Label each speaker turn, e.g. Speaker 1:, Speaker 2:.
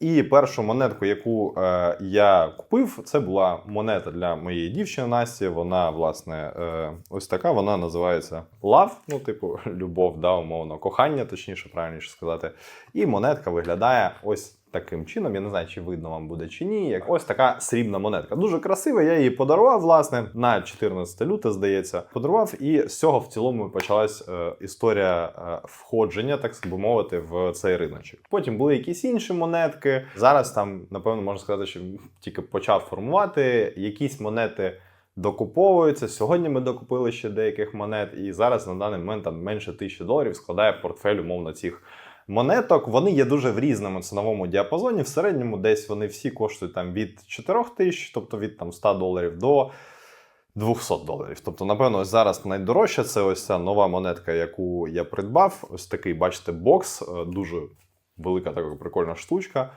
Speaker 1: І першу монетку, яку е, я купив, це була монета для моєї дівчини Насті. Вона, власне, е, ось така. Вона називається Love, ну, типу, любов, да, умовно, кохання, точніше, правильніше сказати. І монетка виглядає ось таким чином. Я не знаю, чи видно вам буде чи ні. Як ось така срібна монетка. Дуже красива. Я її подарував, власне, на 14 люте, здається. Подарував, і з цього в цілому почалась е, історія е, входження, так би мовити, в цей риночок. Потім були якісь інші монетки. Зараз там, напевно, можна сказати, що тільки почав формувати якісь монети. Докуповуються. Сьогодні ми докупили ще деяких монет, і зараз на даний момент там менше тисячі доларів складає портфель умовно цих монеток. Вони є дуже в різному ціновому діапазоні. В середньому десь вони всі коштують там від 4 тисяч, тобто від там 100 доларів до 200 доларів. Тобто, напевно, ось зараз найдорожча це ось ця нова монетка, яку я придбав. Ось такий, бачите, бокс, е, дуже велика така прикольна штучка.